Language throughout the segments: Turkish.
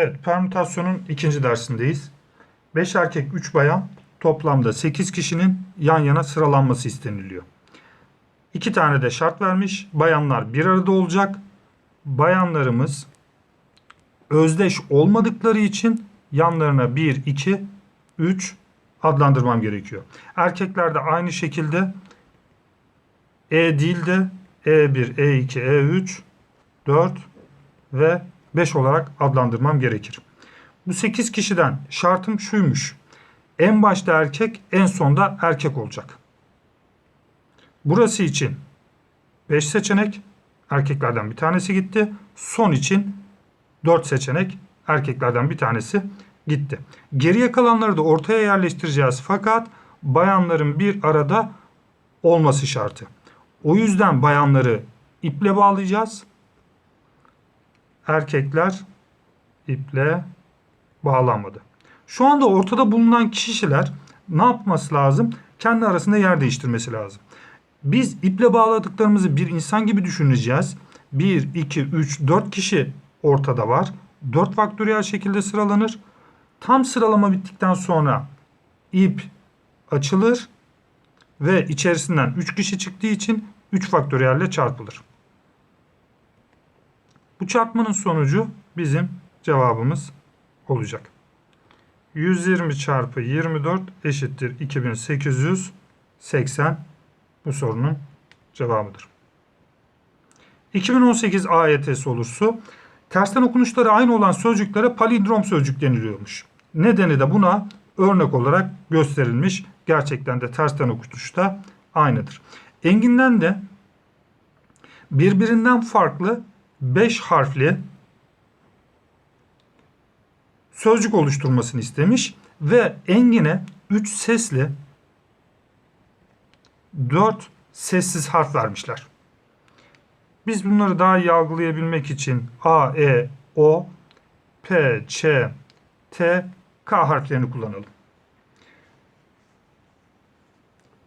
Evet, permütasyonun ikinci dersindeyiz. 5 erkek 3 bayan toplamda 8 kişinin yan yana sıralanması isteniliyor. İki tane de şart vermiş. Bayanlar bir arada olacak. Bayanlarımız özdeş olmadıkları için yanlarına 1, 2, 3 adlandırmam gerekiyor. Erkekler de aynı şekilde E değil de E E1, E2, E3, 4 ve 5 olarak adlandırmam gerekir. Bu 8 kişiden şartım şuymuş. En başta erkek, en sonda erkek olacak. Burası için 5 seçenek, erkeklerden bir tanesi gitti. Son için 4 seçenek, erkeklerden bir tanesi gitti. Geriye kalanları da ortaya yerleştireceğiz fakat bayanların bir arada olması şartı. O yüzden bayanları iple bağlayacağız. Erkekler iple bağlanmadı. Şu anda ortada bulunan kişiler ne yapması lazım? Kendi arasında yer değiştirmesi lazım. Biz iple bağladıklarımızı bir insan gibi düşüneceğiz. 1, 2, 3, 4 kişi ortada var. 4 faktöriyel şekilde sıralanır. Tam sıralama bittikten sonra ip açılır ve içerisinden 3 kişi çıktığı için 3 faktöriyelle çarpılır. Bu çarpmanın sonucu bizim cevabımız olacak. 120 çarpı 24 eşittir 2880 bu sorunun cevabıdır. 2018 AYT sorusu tersten okunuşları aynı olan sözcüklere palindrom sözcük deniliyormuş. Nedeni de buna örnek olarak gösterilmiş. Gerçekten de tersten okunuşta aynıdır. Engin'den de birbirinden farklı 5 harfli sözcük oluşturmasını istemiş ve Engin'e 3 sesli 4 sessiz harf vermişler. Biz bunları daha iyi algılayabilmek için A, E, O, P, Ç, T, K harflerini kullanalım.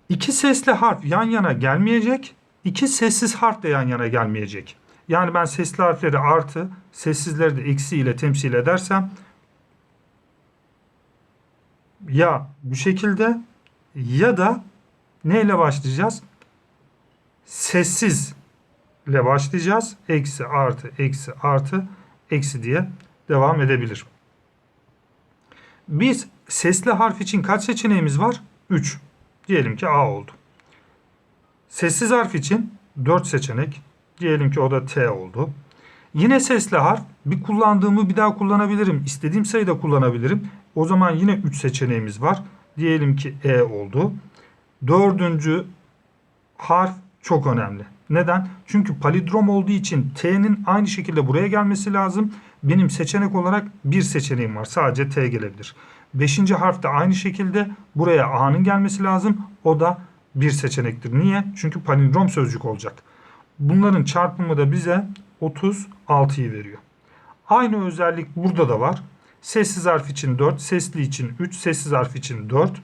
İki sesli harf yan yana gelmeyecek, iki sessiz harf de yan yana gelmeyecek. Yani ben sesli harfleri artı, sessizleri de eksi ile temsil edersem ya bu şekilde ya da neyle başlayacağız? Sessiz ile başlayacağız. Eksi artı eksi artı eksi diye devam edebilir. Biz sesli harf için kaç seçeneğimiz var? 3. Diyelim ki A oldu. Sessiz harf için 4 seçenek. Diyelim ki o da T oldu. Yine sesli harf bir kullandığımı bir daha kullanabilirim. İstediğim sayıda kullanabilirim. O zaman yine 3 seçeneğimiz var. Diyelim ki E oldu. Dördüncü harf çok önemli. Neden? Çünkü palindrom olduğu için T'nin aynı şekilde buraya gelmesi lazım. Benim seçenek olarak bir seçeneğim var. Sadece T gelebilir. Beşinci harf de aynı şekilde buraya A'nın gelmesi lazım. O da bir seçenektir. Niye? Çünkü palindrom sözcük olacak. Bunların çarpımı da bize 36'yı veriyor. Aynı özellik burada da var. Sessiz harf için 4, sesli için 3, sessiz harf için 4.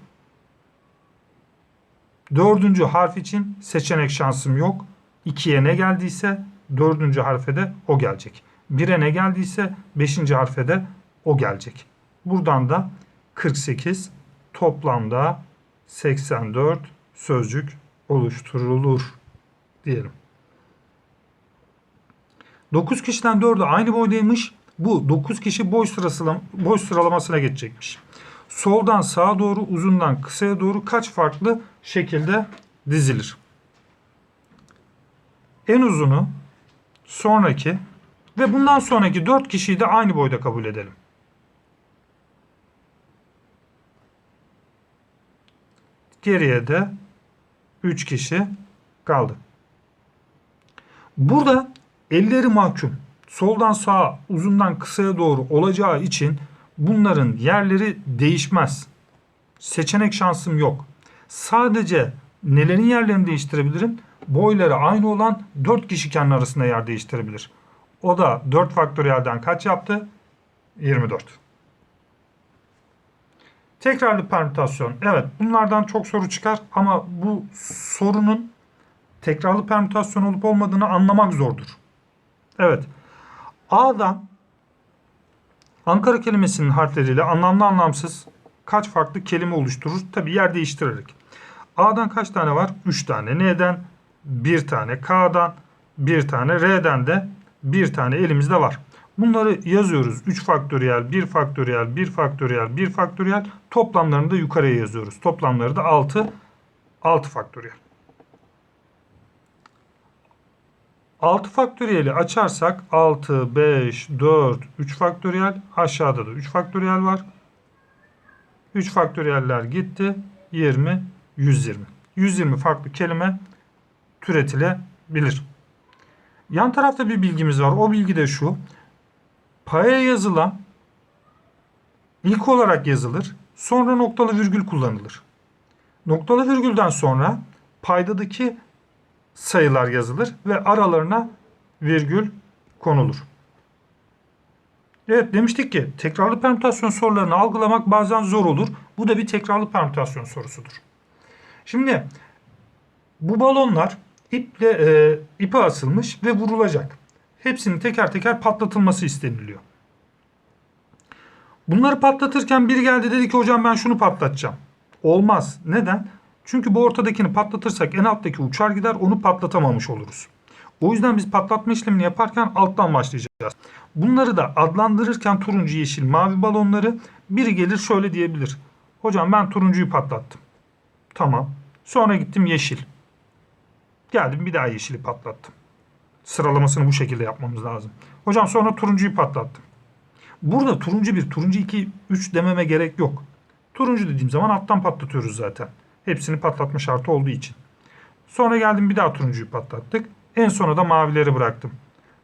Dördüncü harf için seçenek şansım yok. 2'ye ne geldiyse dördüncü harfe de o gelecek. 1'e ne geldiyse beşinci harfe de o gelecek. Buradan da 48 toplamda 84 sözcük oluşturulur diyelim. 9 kişiden 4'ü aynı boydaymış. Bu 9 kişi boy, sırasılam boy sıralamasına geçecekmiş. Soldan sağa doğru, uzundan kısaya doğru kaç farklı şekilde dizilir? En uzunu sonraki ve bundan sonraki 4 kişiyi de aynı boyda kabul edelim. Geriye de 3 kişi kaldı. Burada elleri mahkum. Soldan sağa, uzundan kısaya doğru olacağı için bunların yerleri değişmez. Seçenek şansım yok. Sadece nelerin yerlerini değiştirebilirim? Boyları aynı olan 4 kişi kendi arasında yer değiştirebilir. O da 4 faktöriyelden kaç yaptı? 24. Tekrarlı permütasyon. Evet bunlardan çok soru çıkar ama bu sorunun tekrarlı permütasyon olup olmadığını anlamak zordur. Evet. A'dan Ankara kelimesinin harfleriyle anlamlı anlamsız kaç farklı kelime oluşturur? Tabi yer değiştirerek. A'dan kaç tane var? 3 tane. N'den 1 tane. K'dan 1 tane. R'den de 1 tane elimizde var. Bunları yazıyoruz. 3 faktöriyel, 1 faktöriyel, 1 faktöriyel, 1 faktöriyel. Toplamlarını da yukarıya yazıyoruz. Toplamları da 6, 6 faktöriyel. 6 faktöriyeli açarsak 6, 5, 4, 3 faktöriyel. Aşağıda da 3 faktöriyel var. 3 faktöriyeller gitti. 20, 120. 120 farklı kelime türetilebilir. Yan tarafta bir bilgimiz var. O bilgi de şu. Paya yazılan ilk olarak yazılır. Sonra noktalı virgül kullanılır. Noktalı virgülden sonra paydadaki sayılar yazılır ve aralarına virgül konulur. Evet demiştik ki tekrarlı permütasyon sorularını algılamak bazen zor olur. Bu da bir tekrarlı permütasyon sorusudur. Şimdi bu balonlar iple e, ipe asılmış ve vurulacak. Hepsinin teker teker patlatılması isteniliyor. Bunları patlatırken biri geldi dedi ki hocam ben şunu patlatacağım. Olmaz. Neden? Çünkü bu ortadakini patlatırsak en alttaki uçar gider onu patlatamamış oluruz. O yüzden biz patlatma işlemini yaparken alttan başlayacağız. Bunları da adlandırırken turuncu, yeşil, mavi balonları biri gelir şöyle diyebilir. Hocam ben turuncuyu patlattım. Tamam. Sonra gittim yeşil. Geldim bir daha yeşili patlattım. Sıralamasını bu şekilde yapmamız lazım. Hocam sonra turuncuyu patlattım. Burada turuncu 1, turuncu 2, 3 dememe gerek yok. Turuncu dediğim zaman alttan patlatıyoruz zaten. Hepsini patlatma şartı olduğu için. Sonra geldim bir daha turuncuyu patlattık. En sona da mavileri bıraktım.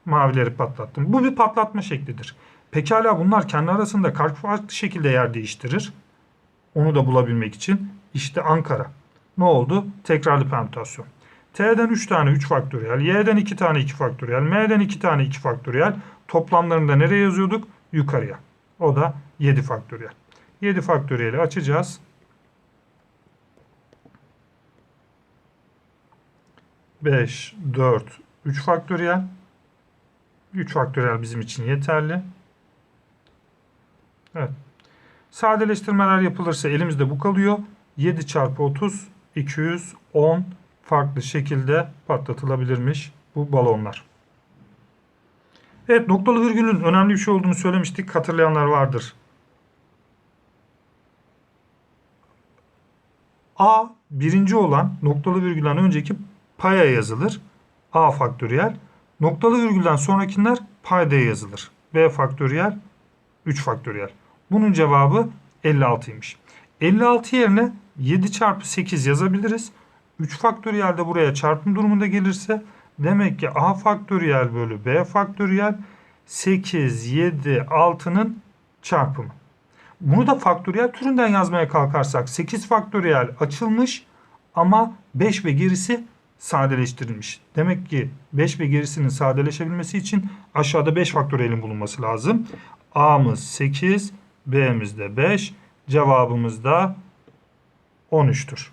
Mavileri patlattım. Bu bir patlatma şeklidir. Pekala bunlar kendi arasında kaç farklı şekilde yer değiştirir? Onu da bulabilmek için işte Ankara. Ne oldu? Tekrarlı permütasyon. T'den 3 tane 3 faktöriyel, Y'den 2 tane 2 faktöriyel, M'den 2 tane 2 faktöriyel. Toplamlarını da nereye yazıyorduk? Yukarıya. O da 7 faktöriyel. 7 faktöriyeli açacağız. Beş, dört, üç faktöriyel. 3 faktöriyel bizim için yeterli. Evet. Sadeleştirmeler yapılırsa elimizde bu kalıyor. 7 çarpı 30 210 farklı şekilde patlatılabilirmiş bu balonlar. Evet noktalı virgülün önemli bir şey olduğunu söylemiştik. Hatırlayanlar vardır. A birinci olan noktalı virgülden önceki paya yazılır. A faktöriyel. Noktalı virgülden sonrakiler paydaya yazılır. B faktöriyel 3 faktöriyel. Bunun cevabı 56'ymış. 56 yerine 7 çarpı 8 yazabiliriz. 3 faktöriyel de buraya çarpım durumunda gelirse demek ki A faktöriyel bölü B faktöriyel 8, 7, 6'nın çarpımı. Bunu da faktöriyel türünden yazmaya kalkarsak 8 faktöriyel açılmış ama 5 ve gerisi sadeleştirilmiş. Demek ki 5 ve gerisinin sadeleşebilmesi için aşağıda 5 faktöriyelin bulunması lazım. A'mız 8, B'miz de 5, cevabımız da 13'tür.